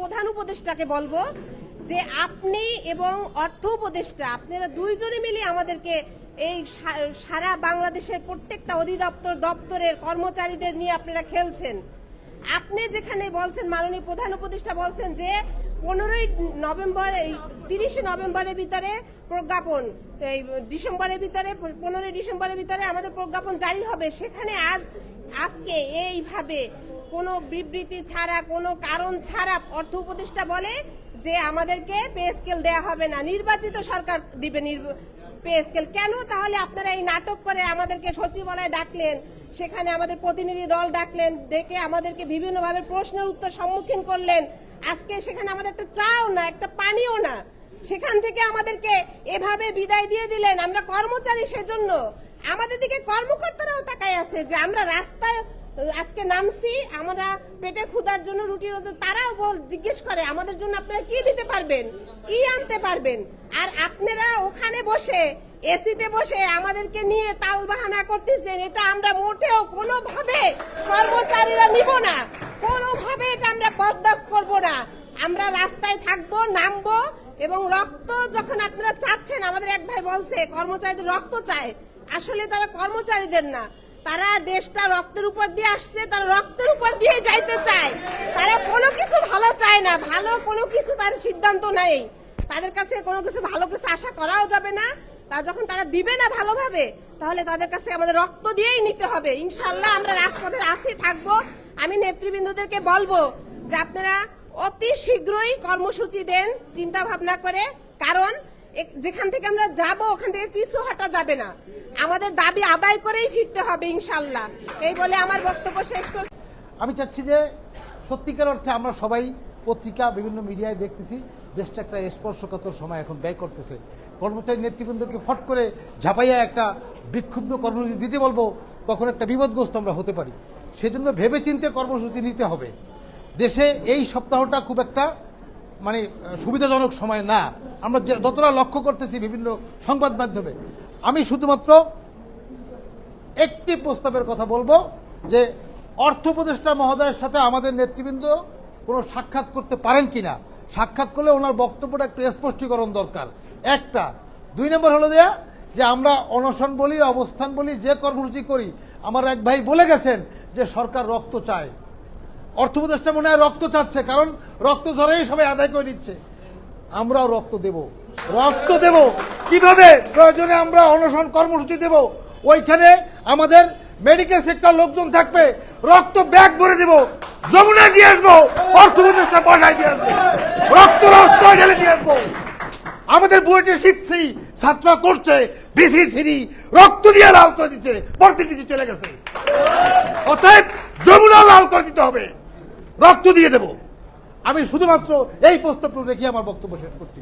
প্রধান উপদেষ্টাকে বলব যে আপনি এবং অর্থ উপদেষ্টা, আপনারা দুইজনে মিলে আমাদেরকে এই সারা বাংলাদেশের প্রত্যেকটা অধিদপ্তর, দপ্তরের কর্মচারীদের নিয়ে আপনারা খেলছেন। আপনি যেখানে বলছেন, মাননীয় প্রধান উপদেষ্টা বলছেন যে পনেরোই নভেম্বর তিরিশে নভেম্বরের ভিতরে প্রজ্ঞাপন, এই ডিসেম্বরের ভিতরে, পনেরোই ডিসেম্বরের ভিতরে আমাদের প্রজ্ঞাপন জারি হবে। সেখানে আজ, আজকে এইভাবে কোনো বিবৃতি ছাড়া, কোনো কারণ ছাড়া অর্থ উপদেষ্টা বলে যে আমাদেরকে পে স্কেল দেওয়া হবে না। নির্বাচিত সরকার দিবে পে স্কেল। কেন? তাহলে আপনারা এই নাটক করে আমাদেরকে সচিবালয়ে ডাকলেন, সেখানে আমাদের প্রতিনিধি দল ডাকলেন, ডেকে আমাদেরকে বিভিন্নভাবে প্রশ্নের উত্তর সম্মুখীন করলেন। আজকে সেখানে আমাদের একটা চাও না, একটা পানিও না। সেখান থেকে আমাদেরকে এভাবে বিদায় দিয়ে দিলেন। আমরা কর্মচারী সেজন্য। আমাদের দিকে কর্মকর্তারাও তাকায় আছে যে আমরা রাস্তায় আজকে নামছি, আমরা পেটের ক্ষুধার জন্য রুটি রোজ, তারাও বল, জিজ্ঞেস করে, আমাদের জন্য আপনারা কি দিতে পারবেন? কি আনতে পারবেন? আর আপনারা ওখানে বসে, এসিতে বসে আমাদেরকে নিয়ে তাল বাহানা করতেছেন, এটা আমরা মোটেও কোনোভাবে কর্মচারীরা নিব না। কোনোভাবে এটা আমরা বরদাস্ত করব না। আমরা রাস্তায় থাকব, নামবো এবং রক্ত যখন আপনারা চাচ্ছেন, আমাদের এক ভাই বলছে, কর্মচারীদের রক্ত চায় আসলে তারা কর্মচারীদের না। তারা দেশটা রক্তের উপর দিয়ে আসছে, তারা রক্তের উপর দিয়ে যাইতে চায়। তারা কোনো কিছু ভালো চায় না, ভালো কোনো কিছু তার সিদ্ধান্ত নেই। তাদের কাছে কোনো কিছু ভালো কিছু আশা করাও যাবে না। তা যখন তারা দিবে না ভালোভাবে, তাহলে তাদের কাছে আমাদের রক্ত দিয়েই নিতে হবে। ইনশাল্লাহ আমরা রাজপথে আসি থাকব। আমি নেতৃবৃন্দদেরকে বলব যে আপনারা অতি শীঘ্রই কর্মসূচি দেন চিন্তা ভাবনা করে। কারণ যেখান থেকে আমরা যাব, ওখান থেকে পিছু হটা যাবে না। আমাদের দাবি আদায় করেই ফিরতে হবে, ইনশাল্লাহ। এই বলে আমার বক্তব্য শেষ করছি। আমি চাচ্ছি যে সত্যিকার অর্থে আমরা সবাই পত্রিকা, বিভিন্ন মিডিয়ায় দেখতেছি, দেশটা একটা স্পর্শকাতর সময় এখন ব্যয় করতেছে। কর্মচারী নেতৃবৃন্দকে ফট করে ঝাঁপাইয়া একটা বিক্ষুব্ধ কর্মসূচি দিতে বলব, তখন একটা বিপদগ্রস্ত আমরা হতে পারি। সেজন্য ভেবে ভেবেচিন্তে কর্মসূচি নিতে হবে। দেশে এই সপ্তাহটা খুব একটা মানে সুবিধাজনক সময় না। আমরা যতটা লক্ষ্য করতেছি বিভিন্ন সংবাদ মাধ্যমে, আমি শুধুমাত্র একটি প্রস্তাবের কথা বলব যে অর্থ উপদেষ্টা মহোদয়ের সাথে আমাদের নেতৃবৃন্দ কোনো সাক্ষাৎ করতে পারেন কিনা। সাক্ষাৎ করলে ওনার বক্তব্যটা একটু স্পষ্টীকরণ দরকার। একটা, দুই নম্বর হলো দেয়া যে আমরা অনশন বলি, অবস্থান বলি, যে কর্মসূচি করি, আমার এক ভাই বলে গেছেন যে সরকার রক্ত চায়। অর্থ উপদেষ্টা মনে হয় রক্ত চাচ্ছে, কারণ রক্ত ধরেই সবাই আদায় করে নিচ্ছে। আমরাও রক্ত দেব। রক্ত দেব? কীভাবে? প্রয়োজনে আমরা অনশন কর্মসূচি দেব। ওইখানে আমাদের মেডিকেল সেক্টর লোকজন থাকবে। রক্ত ব্যাগ ভরে দেব। যমুনা দিয়ে আসব। অর্থ উপদেষ্টা পয়সায় দিয়ে আসব। রক্ত রক্ত ঢেলে দিয়ে আসব। আমাদের বুয়েটে শিখছি ছাত্র করছে বিসি সিঁড়ি, রক্ত দিয়ে লাল করে দিচ্ছে। পরদিন কিছু চলে গেছে। অতএব যমুনা লাল করে দিতে হবে। রক্ত দিয়ে দেব। আমি শুধুমাত্র এই প্রস্তাব রেখে আমার বক্তব্য শেষ করছি।